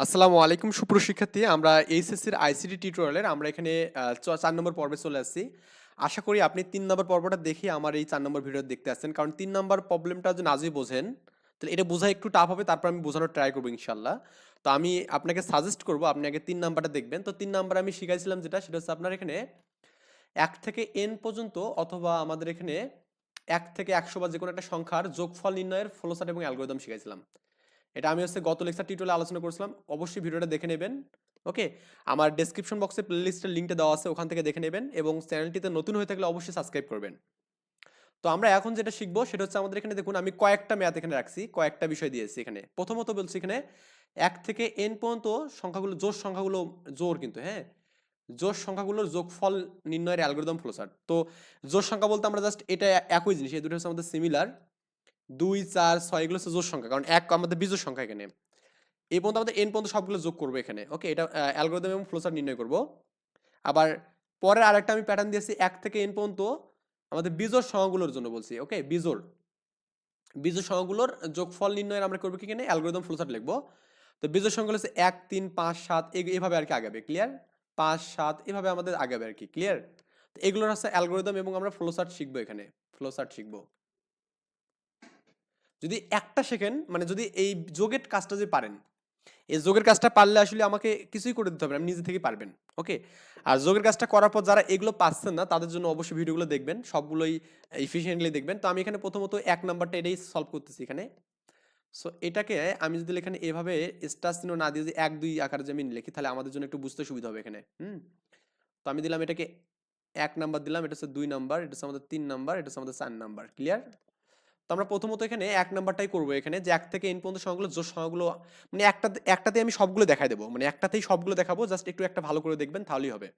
আসসালামু আলাইকুম সুপ্রশিক্ষার্থী আমরা এইচএসসির আইসিটি টিউটোরিয়ালের আমরা এখানে চার নম্বর পর্বে চলে আসছি। আশা করি আপনি তিন নম্বর পর্বটা দেখে আমার এই চার নম্বর ভিডিও দেখতে আসছেন। কারণ তিন নম্বর প্রবলেমটা যদি নাজই বোঝেন, তাহলে এটা বোঝা একটু টাফ হবে, তারপর আমি বোঝানোর ট্রাই করব ইনশাল্লাহ তো আমি আপনাকে সাজেস্ট করব, আপনি আগে তিন নাম্বারটা দেখবেন। তো তিন নাম্বার আমি শিখাইছিলাম যেটা, সেটা হচ্ছে আপনার এখানে এক থেকে এন পর্যন্ত অথবা আমাদের এখানে এক থেকে একশো বা যে কোনো একটা সংখ্যার যোগফল নির্ণয়ের ফ্লোসাট এবং অ্যালগোরিদম শিখাইছিলাম। এটা আমি হচ্ছে গত লেকচার টিউটোরিয়ালে আলোচনা করেছিলাম। অবশ্যই ভিডিওটা দেখে নেবেন ওকে আমার ডেসক্রিপশন বক্সে প্লেলিস্টের লিঙ্কটা দেওয়া আছে, ওখান থেকে দেখে নেবেন এবং চ্যানেলটিতে নতুন হয়ে থাকলে অবশ্যই সাবস্ক্রাইব করবেন। তো আমরা এখন যেটা শিখব সেটা হচ্ছে আমাদের এখানে দেখুন, আমি কয়েকটা ম্যাথ এখানে রাখছি, কয়েকটা বিষয় দিয়েছি এখানে। প্রথমত বলছি এখানে এক থেকে এন পর্যন্ত সংখ্যাগুলো জোর সংখ্যাগুলো জোর কিন্তু হ্যাঁ? জোর সংখ্যাগুলোর যোগফল নির্ণয়ের অ্যালগোরিদম ফ্লোসার তো জোর সংখ্যা বলতে আমরা জাস্ট এটা একই জিনিস, এই দুটো হচ্ছে আমাদের সিমিলার দুই, চার, ছয় এগুলো হচ্ছে জোর সংখ্যা। কারণ এক আমাদের বিজোর সংখ্যা এখানে। এই পর্যন্ত আমাদের এন পর্যন্ত সবগুলো যোগ করব এখানে। ওকে, এটা অ্যালগোরিদম এবং ফ্লোচার নির্ণয় করব। আবার পরের আরেকটা আমি প্যাটার্ন দিয়েছি, এক থেকে এন পর্যন্ত আমাদের বিজোর সংখ্যাগুলোর জন্য বলছি, ওকে? বিজোর বিজোর সংখ্যাগুলোর যোগফল নির্ণয়ের আমরা করব কি এখানে? অ্যালগোরিদম ফ্লোচার লিখব। তো বিজোর সংখ্যাগুলো হচ্ছে এক, তিন, পাঁচ, সাত এভাবে আর কি আগাবে ক্লিয়ার পাঁচ, সাত, এভাবে আমাদের আগাবে আর কি ক্লিয়ার তো এগুলোর হচ্ছে অ্যালগোরিদম এবং আমরা ফ্লোচার্ট শিখব এখানে। ফ্লোচার্ট শিখব। যদি একটা শেখেন মানে যদি এই যোগের কাজটা যদি পারেন, এই যোগের কাজটা পারলে আসলে আমাকে কিছুই করে দিতে হবে আপনি নিজে থেকে পারবেন ওকে আর যোগের কাজটা করার পর যারা এগুলো পাচ্ছেন না, তাদের জন্য অবশ্যই ভিডিওগুলো দেখবেন, সবগুলোই এফিসিয়েন্টলি দেখবেন। তো আমি এখানে প্রথমত এক নাম্বারটা এটাই সলভ করতেছি এখানে। সো এটাকে আমি যদি এখানে এভাবে স্টার চিহ্ন না দিয়ে যদি এক, দুই আকারে যদি আমি লিখি, তাহলে আমাদের জন্য একটু বুঝতে সুবিধা হবে এখানে, হুম? তো আমি দিলাম এটাকে এক নাম্বার দিলাম, এটা হচ্ছে দুই নাম্বার, এটা হচ্ছে আমাদের তিন নাম্বার, এটা হচ্ছে আমাদের চার নাম্বার ক্লিয়ার তো আমরা প্রথমত এখানে এক নাম্বারটাই করব এখানে, যে এক থেকে এন পর্যন্ত সংখ্যাগুলো জোর সংখ্যাগুলো মানে একটা একটাতে আমি সবগুলো দেখাই দেবো। মানে একটাতেই সবগুলো দেখাবো, জাস্ট একটু একটা ভালো করে দেখবেন, তাহলেই হবে।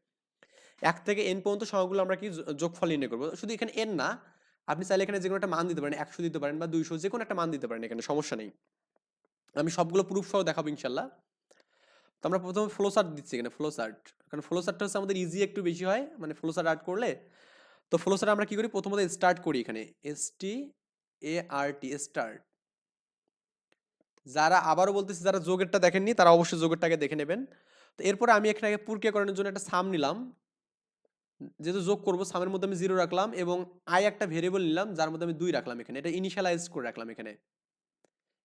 এক থেকে এন পর্যন্ত সংখ্যাগুলো আমরা কি যো- যোগফল নির্ণয় করব? শুধু এখানে এন না, আপনি চাইলে এখানে যে কোনো একটা মান দিতে পারেন, একশো দিতে পারেন বা দুইশো যে কোনো একটা মান দিতে পারেন এখানে, সমস্যা নেই। আমি সবগুলো প্রুফ সহ দেখাবো ইনশাল্লাহ। তো আমরা প্রথমে ফ্লো চার্ট দিচ্ছি এখানে ফ্লো চার্ট কারণ ফ্লো চার্টটা হচ্ছে আমাদের ইজি একটু বেশি হয় মানে ফ্লো চার্ট আর্ট করলে। তো ফ্লো চার্ট আমরা কি করি? প্রথমত স্টার্ট করি এখানে এস টি এ আর টি স্টার্ট যারা আবারও বলতেছি যারা যোগেরটা দেখেননি, তারা অবশ্যই যোগেরটাকে দেখে নেবেন। তো এরপরে আমি এখানে আগে প্রক্রিয়াকরণের জন্য একটা সাম নিলাম। যেহেতু যোগ করব, সামের মধ্যে আমি জিরো রাখলাম এবং আই একটা ভেরিয়েবল নিলাম, যার মধ্যে আমি দুই রাখলাম এখানে। এটা ইনিশিয়ালাইজ করে রাখলাম এখানে।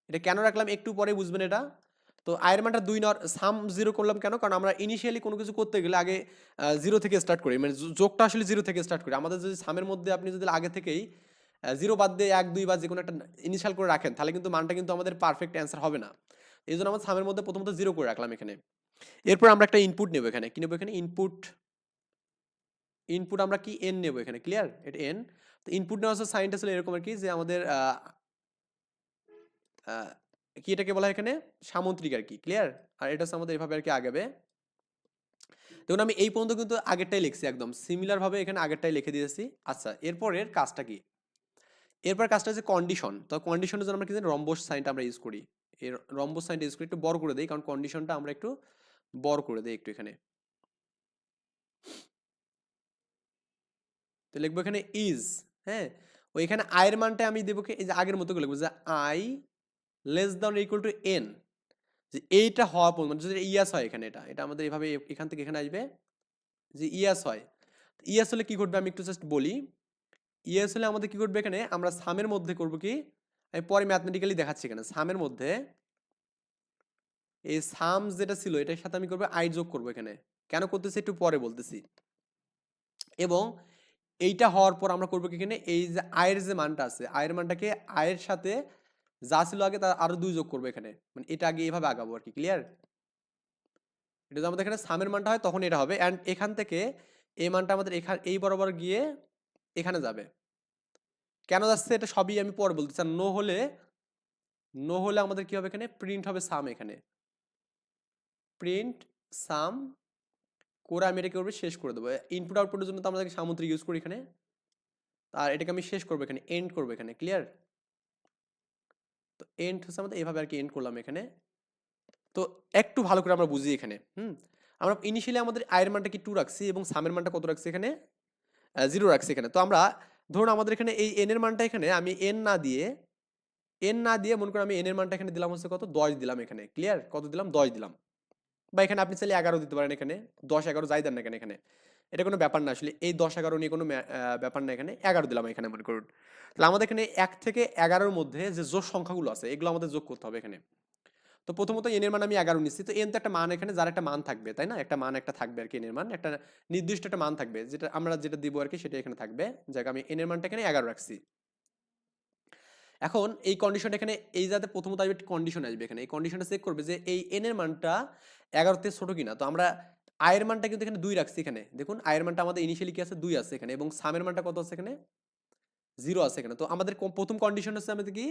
এটা কেন রাখলাম একটু পরে বুঝবেন এটা। তো আয়ের মানটা দুই নর সাম জিরো করলাম কেন? কারণ আমরা ইনিশিয়ালি কোনো কিছু করতে গেলে আগে জিরো থেকে স্টার্ট করি। মানে যোগটা আসলে জিরো থেকে স্টার্ট করি। আমাদের যদি সামের মধ্যে আপনি যদি আগে থেকেই জিরো বাদ দিয়ে এক, দুই বা যে কোনো একটা ইনিশিয়াল করে রাখেন, তাহলে কিন্তু মানটা কিন্তু আমাদের পারফেক্ট অ্যান্সার হবে না। এই জন্য আমরা সামের মধ্যে প্রথমত জিরো করে রাখলাম এখানে। এরপর আমরা একটা ইনপুট নেব এখানে। কি নেব এখানে? ইনপুট ইনপুট আমরা কি এন নেব এখানে? ক্লিয়ার এটা এন তো ইনপুট নেওয়া হচ্ছে সাইনটা ছিল এরকম আর কি যে আমাদের কি এটাকে বলা হয় এখানে? সামন্ত্রিক আর কি ক্লিয়ার আর এটা হচ্ছে আমাদের এভাবে আর কি আগাবে। দেখুন আমি এই পর্যন্ত কিন্তু আগেরটাই লিখছি একদম। সিমিলারভাবে এখানে আগেরটাই লিখে দিয়েছি। আচ্ছা এরপরের কাজটা কি? এরপর কাজটা হচ্ছে কন্ডিশন তো কন্ডিশনের জন্য আমরা কি জানি রম্বস সাইনটা আমরা ইউজ করি। এর রম্বস সাইনটা ইউজ করি একটু বড় করে দেই, কারণ কন্ডিশনটা আমরা একটু বড় করে দেই একটু এখানে। তো লিখব এখানে ইজ হ্যাঁ? ওইখানে আয়ের মানটা আমি দেবো এই যে আগের মতো লিখব যে i less than equal to n যে এইটা হওয়া পর্যন্ত মানে যদি ইয়াস হয় এখানে এটা এটা আমাদের এভাবে এখান থেকে এখানে আসবে যে ইয়াস হয়। ইয়াস হলে কি ঘটবে আমি একটু জাস্ট বলি। ইয়াস হলে আমাদের কি করবে এখানে? আমরা সামের মধ্যে করব কি? আমি পরে ম্যাথমেটিক্যালি দেখাচ্ছি এখানে। সামের মধ্যে এই সাম যেটা ছিল, এটার সাথে আমি করব আই যোগ করব এখানে। কেন করতেছি? একটু পরে বলতেছি। এবং এইটা হওয়ার পর আমরা করব কি এখানে? এই যে আয়ের যে মানটা আছে আয়ের মানটাকে আয়ের সাথে যা ছিল আগে তার আরও দুই যোগ করব এখানে। মানে এটা আগে এভাবে আগাবো আর কি ক্লিয়ার এটা আমাদের এখানে সামের মানটা হয়, তখন এটা হবে। অ্যান্ড এখান থেকে এই মানটা আমাদের এখানে, এই বরাবর গিয়ে এখানে যাবে। কেন যাচ্ছে এটা সবই আমি পরে বলতে আর নো হলে নো হলে আমাদের কি হবে এখানে? প্রিন্ট হবে সাম এখানে। প্রিন্ট সাম করে আমি এটাকে করবে শেষ করে দেবো। ইনপুট আউটপুটের জন্য তো আমাদেরকে সামুদ্রিক ইউজ করি এখানে। আর এটাকে আমি শেষ করব এখানে এন্ড করব এখানে ক্লিয়ার তো এন্ড হচ্ছে আমাদের, এভাবে আর কি এন্ড করলাম এখানে। তো একটু ভালো করে আমরা বুঝি এখানে, হুম? আমরা ইনিশিয়ালি আমাদের আয়ের মানটা কি টু রাখছি এবং সামের মানটা কত রাখছি এখানে? জিরো রাখছি এখানে। তো আমরা ধরুন আমাদের এখানে এই এন এর মানটা এখানে, আমি এন না দিয়ে এন না দিয়ে মনে করুন আমি এন এর মানটা এখানে দিলাম হচ্ছে কত? দশ দিলাম এখানে। ক্লিয়ার কত দিলাম? দশ দিলাম। বা এখানে আপনি চাইলে এগারো দিতে পারেন এখানে। দশ, এগারো যাই দেন না এখানে এখানে। এটা কোনো ব্যাপার না আসলে। এই দশ, এগারো নিয়ে কোনো ব্যাপার না এখানে। এগারো দিলাম এখানে মনে করুন। তাহলে আমাদের এখানে এক থেকে এগারোর মধ্যে যে জোর সংখ্যাগুলো আছে, এগুলো আমাদের যোগ করতে হবে এখানে। তো প্রথমত এন এর মান আমি এগারো নিচ্ছি। তো এন তো একটা মান এখানে, যার একটা মান থাকবে, তাই না? একটা মান, একটা থাকবে আর কি এন এর মান। একটা নির্দিষ্ট একটা মান থাকবে, যেটা আমরা যেটা দিব আর কি, সেটা এখানে থাকবে। যাক, আমি এন এর মানটা এখানে এগারো রাখছি। এখন এই কন্ডিশন এখানে, এই যাতে প্রথমত আসবে কন্ডিশন আসবে এখানে, এই কন্ডিশনটা চেক করবে যে এই এন এর মানটা এগারোতে ছোট কিনা। তো আমরা আয়ের মানটা কিন্তু এখানে দুই রাখছি এখানে। দেখুন আয়ের মানটা আমাদের ইনিশিয়ালি কি আছে? দুই আছে এখানে এবং সামের মানটা কত আছে এখানে? জিরো আছে এখানে। তো আমাদের প্রথম কন্ডিশন হচ্ছে আমাদের কি?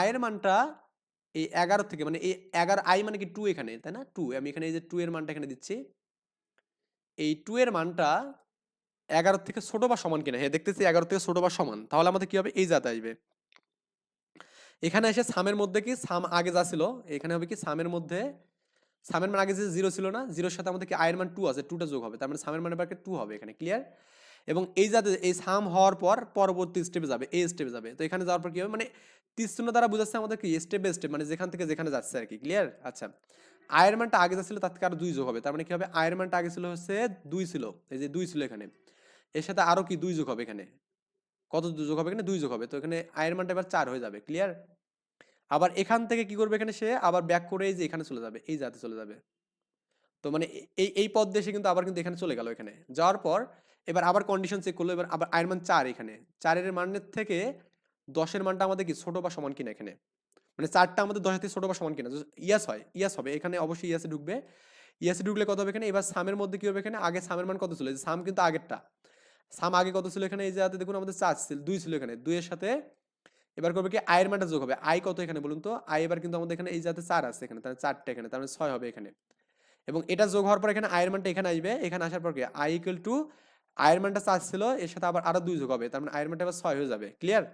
আয়ের মানটা এই এগারো থেকে মানে এই এগারো আই মানে কি টু এখানে, তাই না? টু আমি এখানে এই যে টু এর মানটা এখানে দিচ্ছি। এই টু এর মানটা এগারো থেকে ছোট বা সমান কিনা? হ্যাঁ দেখতেছি এগারো থেকে ছোট বা সমান, তাহলে আমাদের কি হবে? এই জাতে আসবে। এখানে এসে সামের মধ্যে কি? সাম আগে যা ছিল, এখানে হবে কি? সামের মধ্যে সামের মান আগে যে জিরো ছিল না জিরোর সাথে আমাদের কি আয়ের মান টু আছে টুটা যোগ হবে, তার মানে সামের মানে টু হবে এখানে ক্লিয়ার এবং এই যাতে এই সাম হওয়ার পর পরবর্তী স্টেপে যাবে এই স্টেপে যাবে। তো এখানে যাওয়ার পর কি হবে? মানে তীর্থ দ্বারা বোঝাচ্ছে আমাদের কি? স্টেপ স্টেপ মানে যেখান থেকে যেখানে যাচ্ছে আর কি ক্লিয়ার আচ্ছা। আয়ের মানটা আগে যা ছিল তার থেকে আরও দুই যোগ হবে। তার মানে কি হবে? আয়ের মানটা আগে ছিল হচ্ছে দুই ছিল, এই যে দুই ছিল এখানে। এর সাথে আরও কি? দুই যোগ হবে এখানে। কত যোগ হবে এখানে? দুই যোগ হবে। তো এখানে আয়ের মানটা এবার চার হয়ে যাবে ক্লিয়ার আবার এখান থেকে কি করবে এখানে সে? আবার ব্যাক করে এই যে এখানে চলে যাবে, এই জাতে চলে যাবে। তো মানে এই এই পদ দেশে কিন্তু আবার কিন্তু এখানে চলে গেল এখানে। যাওয়ার পর এবার আবার কন্ডিশন চেক করল, এবার আবার আয়ের মান চার এখানে। চারের মানের থেকে দশের মানটা আমাদের কি, ছোট বা সমান কিনা এখানে? মানে চারটা আমাদের দশের থেকে ছোট বা সমান কিনা? ইয়াস হয় ইয়াস হবে। এখানে অবশ্যই ইয়াসে ঢুকবে। ইয়াসে ঢুকলে কত হবে এখানে? এবার সামের মধ্যে কি হবে এখানে? আগে সামের মান কত ছিল? সাম কিন্তু আগেরটা। সাম আগে কত ছিল এখানে? এই যে হাতে দেখুন আমাদের চার ছিল, দুই ছিল এখানে। দুইয়ের সাথে এবার করবে কি? আয়ের মানটা যোগ হবে। আই কত এখানে বলুন তো? আই এবার কিন্তু আমাদের এখানে এই যাতে চার আছে এখানে, তাহলে চারটা এখানে মানে ছয় হবে এখানে। এবং এটা যোগ হওয়ার পর এখানে আয়ের মানটা এখানে আসবে। এখানে আসার পর কি? আই ইকুয়াল টু আয়ের মানটা চার ছিল এর সাথে আবার আরও দুই যোগ হবে, তার মানে আয়ের মানটা আবার ছয় হয়ে যাবে ক্লিয়ার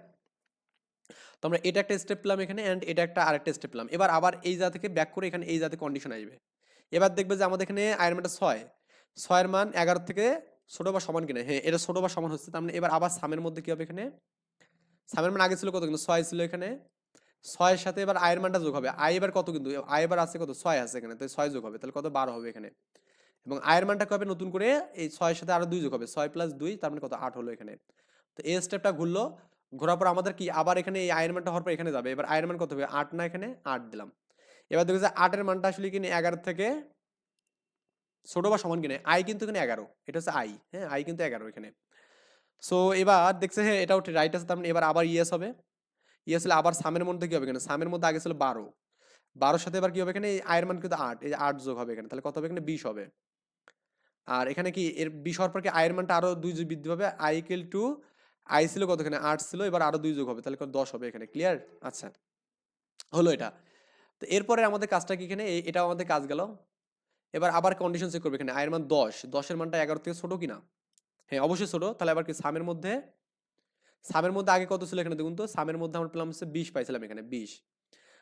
তো আমরা এটা একটা স্টেপ পেলাম এখানে অ্যান্ড এটা একটা আরেকটা স্টেপ পেলাম। এবার আবার এই যা থেকে ব্যাক করে এখানে এই যাতে কন্ডিশন আসবে। এবার দেখবে যে আমাদের এখানে আয়ের মানটা ছয়, ছয়ের মান এগারো থেকে ছোট বা সমান কিনা হ্যাঁ এটা ছোট বা সমান হচ্ছে, তার মানে এবার আবার সামের মধ্যে কি হবে এখানে? সামের মান আগে ছিল কত কিন্তু ছয় ছিল এখানে, ছয়ের সাথে এবার আয়ের মানটা যোগ হবে আয় এবার কত কিন্তু আয় এবার আছে কত, ছয় আছে এখানে, তাই ছয় যোগ হবে, তাহলে কত বারো হবে এখানে। এবং আয়ের মানটা হবে নতুন করে? এই ছয়ের সাথে আরও দুই যোগ হবে। ছয় প্লাস দুই, তার মানে কত? আট হলো এখানে। তো এই স্টেপটা ঘুরলো। ঘোরার পর আমাদের কি? আবার এখানে এই আয়ের মানটা হওয়ার পর এখানে যাবে। এবার আয়ের মান কত হবে? আট না এখানে? আট দিলাম। এবার দেখো যে আটের মানটা আসলে কিনে এগারো থেকে ছোট বা সমান কিনে আই কিন্তু এখানে এগারো। এটা হচ্ছে আই হ্যাঁ? আই কিন্তু এগারো এখানে। সো এবার দেখছে হ্যাঁ এটাও রাইট আছে। তার মানে এবার আবার ইয়েস হবে। ইয়েস হলে আবার সামের মধ্যে কি হবে এখানে? সামের মধ্যে আগে ছিল বারো। বারোর সাথে এবার কি হবে এখানে? আয়ের মান কিন্তু আট। এই আট যোগ হবে এখানে। তাহলে কত হবে? এখানে বিশ হবে। আর এখানে কি এর বিশ হওয়ার পর কি আয়ের মানটা আরও দুই যোগ বৃদ্ধি পাবে? আই ইকুয়াল টু আই ছিল কত এখানে আট ছিল, এবার আরও দুই যোগ হবে, তাহলে দশ হবে এখানে ক্লিয়ার আচ্ছা হলো এটা। তো এরপরে আমাদের কাজটা কি এখানে? এটাও আমাদের কাজ গেল। এবার আবার কন্ডিশন চেক করবে এখানে আয়ের মান দশ, দশের মানটা এগারো থেকে ছোট কিনা? হ্যাঁ অবশ্যই ছোট, তাহলে আবার কি সামের মধ্যে? সামের মধ্যে আগে কত ছিল এখানে দেখুন তো? সামের মধ্যে আমরা পেলাম হচ্ছে বিশ, পাইছিলাম এখানে বিশ।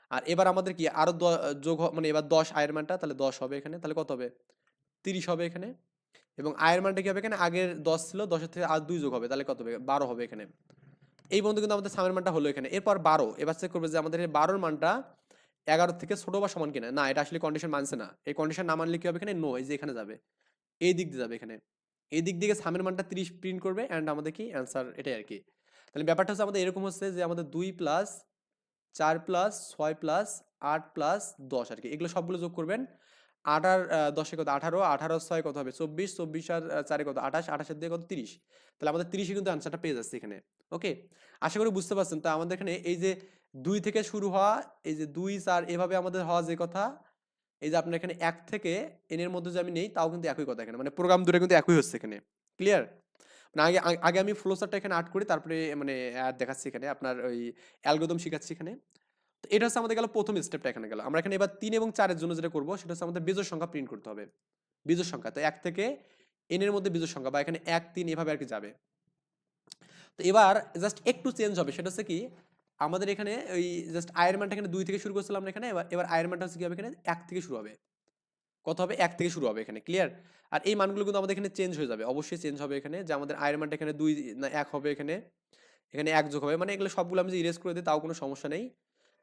আর এবার আমাদের কি? আরও দ- যোগ মানে এবার দশ আয়ের মানটা, তাহলে দশ হবে এখানে, তাহলে কত হবে? তিরিশ হবে এখানে। এবং আয়ের মানটা কী হবে এখানে? আগের দশ ছিল, দশের থেকে আর দুই যোগ হবে, তাহলে কত হবে? বারো হবে এখানে। এই বন্ধু কিন্তু আমাদের সামের মানটা হলো এখানে। এরপর বারো, এবার চেক করবে যে আমাদের এই বারোর মানটা এগারো থেকে ছোটো বা সমান কিনা। না, এটা আসলে কন্ডিশন মানছে না। এই কন্ডিশন না মানলে কি হবে এখানে? নো এই যে এখানে যাবে। এই দিক দিয়ে যাবে এখানে। এই দিক থেকে সামের মানটা তিরিশ প্রিন্ট করবে অ্যান্ড আমাদের কি অ্যান্সার এটাই আর কি। তাহলে ব্যাপারটা হচ্ছে আমাদের এরকম হচ্ছে যে আমাদের দুই প্লাস চার প্লাস ছয় প্লাস আট প্লাস দশ আর কি। এগুলো সবগুলো যোগ করবেন। আহ, দশে কত? আঠারো আঠারো ছয় কত হবে? চব্বিশ চব্বিশ আর চারে কত? আঠাশ আঠাশের দিয়ে কত? তিরিশ। তাহলে আমাদের তিরিশে কিন্তু আনসারটা পেয়ে যাচ্ছে এখানে। ওকে আশা করি বুঝতে পারছেন। তা আমাদের এখানে এই যে দুই থেকে শুরু হওয়া এই যে দুই চার এভাবে আমাদের হওয়া যে কথা এই যে আপনার এখানে এক থেকে এন এর মধ্যে যে আমি নেই তাও কিন্তু একই কথা এখানে। মানে প্রোগ্রাম দূরে কিন্তু একই হচ্ছে এখানে। ক্লিয়ার মানে আগে আগে- আমি ফ্লো চার্টটা এখানে আর্ট করি তারপরে মানে দেখাচ্ছি এখানে আপনার ওই অ্যালগোদম শিখাচ্ছি এখানে। এটা হচ্ছে আমাদের গেল প্রথম স্টেপটা এখানে গেল। আমরা এখানে এবার তিন এবং চারের জন্য যেটা করব, সেটা হচ্ছে আমাদের বেজোর সংখ্যা প্রিন্ট করতে হবে। বেজোর সংখ্যা, তো এক থেকে এন এর মধ্যে বেজোর সংখ্যা বা এখানে এক, তিন এভাবে আর কি যাবে। তো এবার জাস্ট একটু চেঞ্জ হবে, সেটা হচ্ছে কি আমাদের এখানে ওই জাস্ট আয়ের মানটা এখানে দুই থেকে শুরু করছিলাম এখানে, এবার এবার আয়ের মানটা হচ্ছে কি হবে এখানে এক থেকে শুরু হবে। কত হবে? এক থেকে শুরু হবে এখানে ক্লিয়ার আর এই মানগুলো কিন্তু আমাদের এখানে চেঞ্জ হয়ে যাবে, অবশ্যই চেঞ্জ হবে এখানে, যে আমাদের আয়ের মানটা এখানে দুই না এক হবে এখানে এখানে এক যোগ হবে মানে এগুলো সবগুলো আমি যে ইরেজ করে দিই তাও কোনো সমস্যা নেই।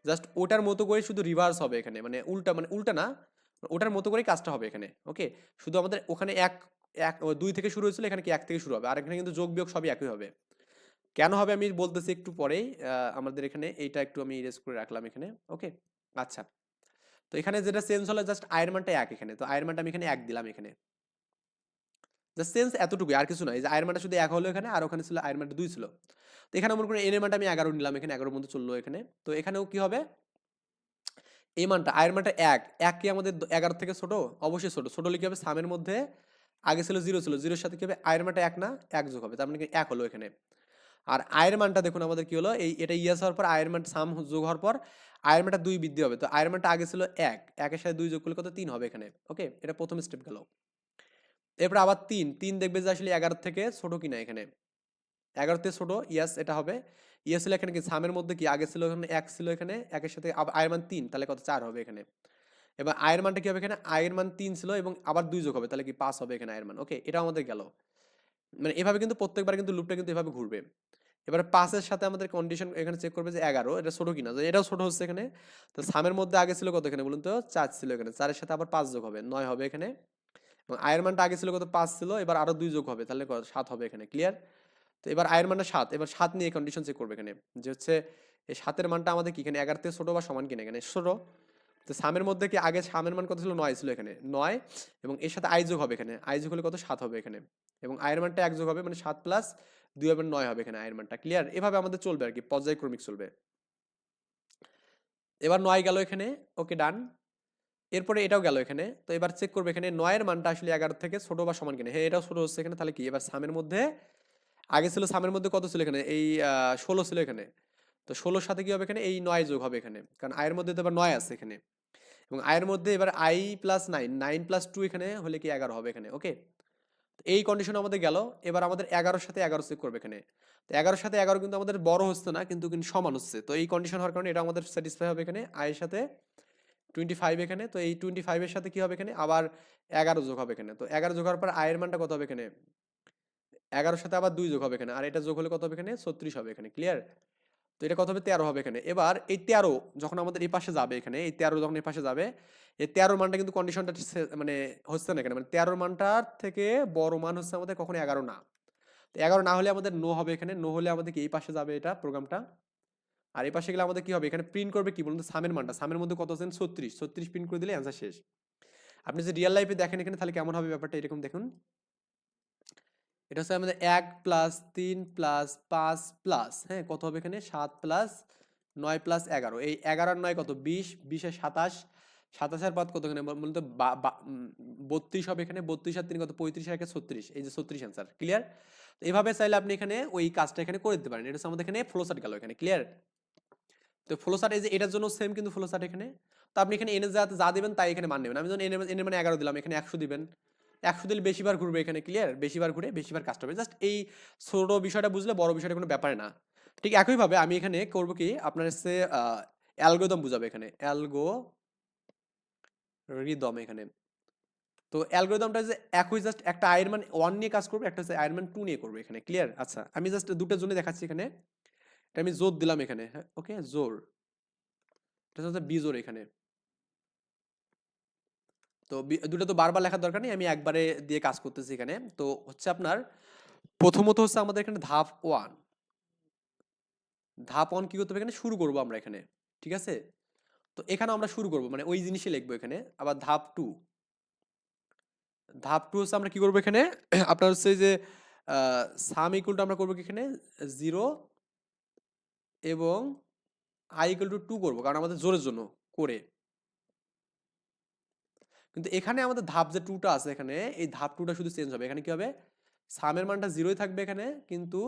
জাস্ট ওটার মতো করে শুধু রিভার্স হবে এখানে। মানে উল্টা মানে উল্টা না, ওটার মতো করেই কাজটা হবে এখানে ওকে শুধু আমাদের ওখানে এক এক দুই থেকে শুরু হয়েছিল, এখানে কি এক থেকে শুরু হবে? আর এখানে কিন্তু যোগ বিয়োগ সবই একই হবে। কেন হবে আমি বলতেছি একটু পরেই আমাদের এখানে এইটা একটু আমি ইরেজ করে রাখলাম এখানে ওকে আচ্ছা। তো এখানে যেটা চেঞ্জ হলো জাস্ট আয়ের মানটা এক এখানে। তো আয়ের মানটা আমি এখানে এক দিলাম এখানে। জাস্ট চেঞ্জ এতটুকুই, আর কিছু নয়। যে আয়ের মানটা শুধু এক হলো এখানে, আর ওখানে ছিল আয়ের মানটা দুই ছিল। তো এখানে মনে করেন এনের মানটা আমি এগারো নিলাম, এখানে এগারোর মধ্যে চলল এখানে। তো এখানেও কি হবে? এই মানটা আয়ের মানটা এক। এক কি আমাদের এগারো থেকে ছোট? অবশ্যই ছোট। ছোট কি হবে? সামের মধ্যে আগে ছিল জিরো ছিল। জিরোর সাথে কি হবে? আয়ের মানটা এক না, এক যোগ হবে। তার মানে এক হলো এখানে। আর আয়ের মানটা দেখুন আমাদের কি হলো? এই, এটা ইয়াস হওয়ার পর আয়ের সাম যোগ হওয়ার পর আয়ের মানটা দুই বৃদ্ধি হবে। তো আয়ের মানটা আগে ছিল এক। একের সাথে দুই যোগ করলে কত? তিন হবে এখানে। ওকে এটা প্রথম স্টেপ গেল। এরপর আবার তিন তিন দেখবে যে আসলে এগারো থেকে ছোট কিনা এখানে। এগারো থেকে ছোট ইয়াস এটা হবে। ইয়াস ছিল এখানে কি? সামের মধ্যে কি? আগে ছিল এখানে, এক ছিল এখানে, একের সাথে আয়ের মান তিন, তাহলে কত? চার হবে এখানে। এবার আয়ের মানটা কি হবে এখানে? আয়ের মান তিন ছিল এবং আবার দুই যোগ হবে, তাহলে কি? পাঁচ হবে এখানে আয়ের মান। ওকে এটা আমাদের গেল। মানে এভাবে কিন্তু প্রত্যেকবার কিন্তু লুপটা কিন্তু এভাবে ঘুরবে। এবারে পাঁচের সাথে আমাদের কন্ডিশন এখানে চেক করবে যে এগারো, এটা ছোট কিনা? এটাও ছোট হচ্ছে এখানে। তো সামের মধ্যে আগে ছিল কত এখানে বলুন তো? চার ছিল এখানে। চারের সাথে আবার পাঁচ যোগ হবে, নয় হবে এখানে। এবং আয়ের মানটা আগে ছিল কত? পাঁচ ছিল, এবার আরও দুই যোগ হবে, তাহলে কত? সাত হবে এখানে ক্লিয়ার তো এবার আয়ের মানটা সাত, এবার সাত নিয়ে কন্ডিশন চেক করবে এখানে, যে হচ্ছে এই সাতের মানটা আমাদের কি এখানে এগারো থেকে ছোট বা সমান কিনা এখানে? ছোট। তো সামের মধ্যে কি আগে সামের মান কত ছিল? নয় ছিল এখানে, নয়। এবং এর সাথে আই যোগ হবে এখানে আই যোগ হলে কত? সাত হবে এখানে। এবং আয়ের মানটা এক যোগ হবে মানে সাত প্লাস দুই হবে, নয় হবে এখানে আয়ের মানটা ক্লিয়ার এভাবে আমাদের চলবে আর কি, পর্যায়ক্রমিক চলবে। এবার নয় গেল এখানে ওকে ডান এরপরে এটাও গেল এখানে। তো এবার চেক করবে এখানে নয়ের মানটা আসলে এগারো থেকে ছোট বা সমান কিনা। হ্যাঁ এটাও ছোট হচ্ছে এখানে। তাহলে কি? এবার সামের মধ্যে, আগে ছিল সামের মধ্যে কত ছিল এখানে? এই ষোলো ছিল এখানে। তো ষোলোর সাথে কি হবে এখানে? এই নয় যোগ হবে এখানে। কারণ আয়ের মধ্যে তো এবার নয় আছে এখানে। এবং আয়ের মধ্যে এবার i plus nine nine plus two এখানে হলে কি এগারো হবে এখানে? ওকে এই কন্ডিশন আমাদের গেল। এবার আমাদের এগারোর সাথে এগারো চেক করবে এখানে। তো এগারোর সাথে এগারো কিন্তু আমাদের বড় হচ্ছে না, কিন্তু কিন্তু সমান হচ্ছে। তো এই কন্ডিশন হওয়ার কারণে এটা আমাদের স্যাটিসফাই হবে এখানে আয়ের সাথে টোয়েন্টি ফাইভ এখানে, তো এই টোয়েন্টি ফাইভের সাথে কি হবে এখানে? আবার এগারো যোগ হবে এখানে। তো এগারো যোগ হওয়ার পর আয়ের মানটা কত হবে এখানে? এগারোর সাথে আবার দুই যোগ হবে এখানে। আর এটা যোগ হলে কত হবে এখানে? ছত্রিশ হবে এখানে ক্লিয়ার তো এটা কত হবে? তেরো হবে এখানে। এবার এই তেরো যখন আমাদের এই পাশে যাবে এখানে, এই তেরো যখন এই পাশে যাবে, এই তেরোর মানটা কিন্তু কন্ডিশনটা মানে হচ্ছে না এখানে। মানে তেরোর মানটার থেকে বড় মান হচ্ছে আমাদের কখনো এগারো না। তো এগারো না হলে আমাদের নো হবে এখানে। নো হলে আমাদের কি এই পাশে যাবে এটা প্রোগ্রামটা আর এই পাশে গেলে আমাদের কি হবে? এখানে প্রিন্ট করবে কি? বলুন সামের মানটা। সামের মধ্যে কত আছেন ছত্রিশ। ছত্রিশ প্রিন্ট করে দিলে অ্যান্সার শেষ। আপনি যদি রিয়েল লাইফে দেখেন এখানে তাহলে কেমন হবে ব্যাপারটা? এরকম দেখুন। এটা হচ্ছে আমাদের এক প্লাস তিন প্লাস পাঁচ প্লাস হ্যাঁ? কত হবে এখানে? সাত প্লাস নয় প্লাস এগারো। এই এগারো আর নয় কত? বিশ। বিশে সাতাশ। সাতাশের পদ কত এখানে? মূলত বত্রিশ হবে এখানে। বত্রিশ আর তিন কত? পঁয়ত্রিশ আর ছত্রিশ। এই যে ছত্রিশ অ্যান্সার ক্লিয়ার এইভাবে চাইলে আপনি এখানে ওই কাজটা এখানে করে দিতে পারেন। এটা হচ্ছে আমাদের এখানে ফ্লোসার্ট গেল এখানে ক্লিয়ার তো ফ্লোসার্ট এই যে এটার জন্য সেম কিন্তু ফ্লোসার্ট এখানে। তো আপনি এখানে এনে যা যা দিবেন তাই এখানে মান নেবেন। আমি যখন এনে এনে মানে এগারো দিলাম, এখানে একশো দিবেন। একশো দিলে বেশিবার ঘুরবে এখানে ক্লিয়ার বেশিবার ঘুরে বেশিবার কাজটা হবে। জাস্ট এই ছোট বিষয়টা বুঝলে বড় বিষয়টা কোনো ব্যাপার না। ঠিক একইভাবে আমি এখানে করব কি? আপনার হচ্ছে অ্যালগোদম বুঝাবে এখানে। অ্যালগো রিদম এখানে। তো অ্যালগোরিদমটা যে একই জাস্ট একটা আয়রম্যান ওয়ান নিয়ে কাজ করবে, একটা হচ্ছে আয়রম্যান টু নিয়ে করবে এখানে ক্লিয়ার আচ্ছা আমি জাস্ট দুটোর জন্য দেখাচ্ছি এখানে। এটা আমি জোর দিলাম এখানে হ্যাঁ? ওকে? জোর। এটা হচ্ছে বিজোর এখানে। তো দুটো তো বারবার লেখার দরকার নেই, আমি একবারে দিয়ে কাজ করতেছি এখানে। তো হচ্ছে আপনার, প্রথমত হচ্ছে আমাদের এখানে ধাপ ওয়ান। ধাপ ওয়ান কি করতে হবে এখানে? শুরু করব আমরা এখানে, ঠিক আছে? তো এখানে আমরা শুরু করব মানে ওই জিনিসই লিখব এখানে, আবার ধাপ টু। ধাপ টু হচ্ছে আমরা কি করব এখানে? আপনার হচ্ছে যে সাম ইকুয়াল টু আমরা করব এখানে? জিরো এবং আই ইকুয়াল টু টু করব, কারণ আমাদের জোরের জন্য, করে। কিন্তু এখানে আমাদের ধাপ যে টুটা আছে এখানে, এই ধাপ টুটা শুধু চেঞ্জ হবে। এখানে কি হবে? সামের মানটা জিরোই থাকবে এখানে, কিন্তু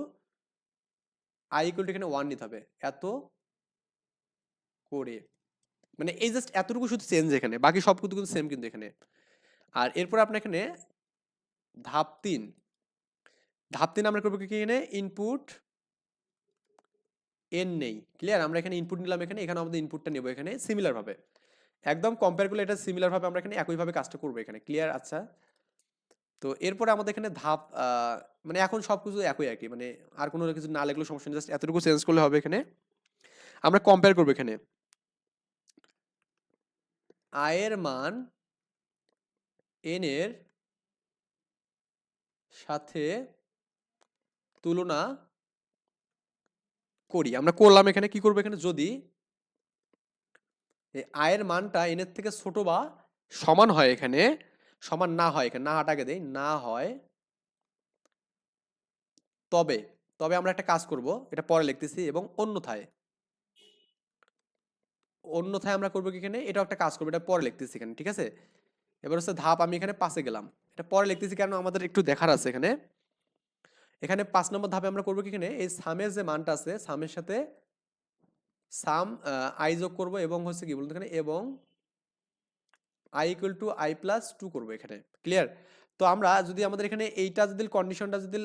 আই ইকুয়াল টু এখানে ওয়ান নিতে হবে। এত করে। মানে এই জাস্ট এতটুকু শুধু চেঞ্জ এখানে, বাকি সব কিন্তু কিন্তু সেম কিন্তু এখানে। আর এরপর আপনার এখানে ধাপ তিন। ধাপ তিন আমরা করব কি এখানে? ইনপুট এন নেই। ক্লিয়ার আমরা এখানে ইনপুট নিলাম এখানে এখানে আমাদের ইনপুটটা নেব এখানে সিমিলারভাবে একদম কম্পেয়ার করলে এটা সিমিলারভাবে আমরা এখানে একইভাবে কাজটা করব এখানে। ক্লিয়ার আচ্ছা। তো এরপরে আমাদের এখানে ধাপ মানে এখন সব কিছু একই একই মানে আর কোনো কিছু না লাগলেও সমস্যা নেই জাস্ট এতটুকু চেঞ্জ করলে হবে এখানে। আমরা কম্পেয়ার করব এখানে। আয়ের মান এন এর সাথে তুলনা করি। আমরা করলাম এখানে, কি করব এখানে? যদি আয়ের মানটা এনের থেকে ছোট বা সমান হয় এখানে, সমান না হয় এখানে, না হাটাকে দেই, না হয় তবে তবে আমরা একটা কাজ করব, এটা পরে লিখতেছি এবং অন্যথায়। অন্যথায় আমরা করব কি এখানে? এটাও একটা কাজ করব, এটা পরে লিখতেছি এখানে, ঠিক আছে? এবার হচ্ছে ধাপ, আমি এখানে পাশে গেলাম। এটা পরে লিখতেছি কেন? আমাদের একটু দেখার আছে এখানে। এখানে পাঁচ নম্বর ধাপে আমরা করব কি এখানে? এই সামের যে মানটা আছে, সামের সাথে সাম আই যোগ করব এবং হচ্ছে কি বলতো এখানে? এবং i equal to i plus two করব এখানে। ক্লিয়ার তো আমরা যদি আমাদের এখানে এইটা যদি কন্ডিশনটা যদি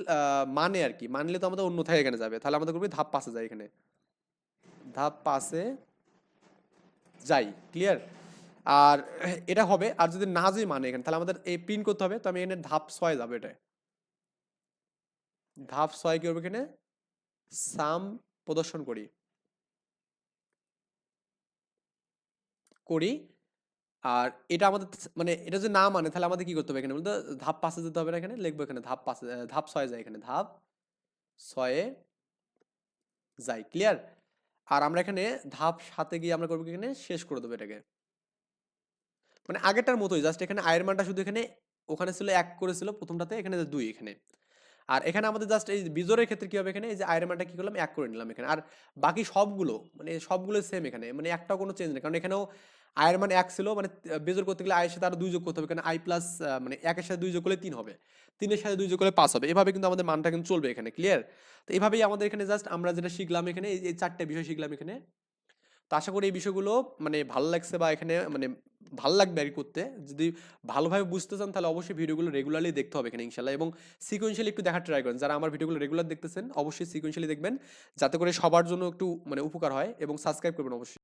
মানে আর কি, মানলে তো আমাদের অন্যথায় এখানে যাবে। তাহলে আমাদের করব ধাপ পাশে যায় এখানে। ধাপ পাশে যাই। ক্লিয়ার আর এটা হবে। আর যদি না যদি মানে এখানে, তাহলে আমাদের এই প্রিন্ট করতে হবে। তো আমি এখানে ধাপ ছয় যাবে এটা। ধাপ ছয় কি হবে এখানে? সাম প্রদর্শন করি। করি। আর এটা আমাদের মানে এটা যদি না মানে তাহলে আমাদের কি করতে হবে এখানে বলতে? ধাপ পাশে যেতে হবে না এখানে? লিখব এখানে ধাপ পাশে ধাপ ছয় যায় এখানে। ধাপ ছয়ে যাই ক্লিয়ার? আর আমরা এখানে ধাপ সাথে গিয়ে আমরা করব এখানে? শেষ করে দেবো এটাকে। মানে আগেরটার মতোই, জাস্ট এখানে আয়ের মানটা শুধু এখানে, ওখানে ছিল এক করেছিল প্রথমটাতে এখানে দুই এখানে। আর এখানে আমাদের জাস্ট এই বিজোরের ক্ষেত্রে কি হবে এখানে? এই যে আয়ের মানটা কি করলাম? এক করে নিলাম এখানে। আর বাকি সবগুলো মানে সবগুলো সেম এখানে। মানে একটাও কোনো চেঞ্জ নেই। কারণ এখানেও আয়ের মান এক ছিল মানে বেজোর করতে গেলে আয়ের সাথে আরও দুই যোগ করতে হবে। কারণ আই প্লাস মানে একের সাথে দুই যোগ করলে তিন হবে। তিনের সাথে দুই যোগ করলে পাঁচ হবে। এভাবে কিন্তু আমাদের মানটা কিন্তু চলবে এখানে। ক্লিয়ার তো এইভাবেই আমাদের এখানে জাস্ট আমরা যেটা শিখলাম এখানে এই চারটে বিষয় শিখলাম এখানে। তো আশা করি এই বিষয়গুলো মানে ভালো লাগছে বা এখানে মানে ভালো লাগবে আর করতে। যদি ভালোভাবে বুঝতে চান তাহলে অবশ্যই ভিডিওগুলো রেগুলারলি দেখতে হবে এখানে ইনশাল্লাহ এবং সিকোয়েন্সিয়ালি একটু দেখার ট্রাই করেন। যারা আমার ভিডিওগুলো রেগুলার দেখতেছেন, অবশ্যই সিকোয়েন্সিয়ালি দেখবেন। যাতে করে সবার জন্য একটু মানে উপকার হয় এবং সাবস্ক্রাইব করবেন অবশ্যই।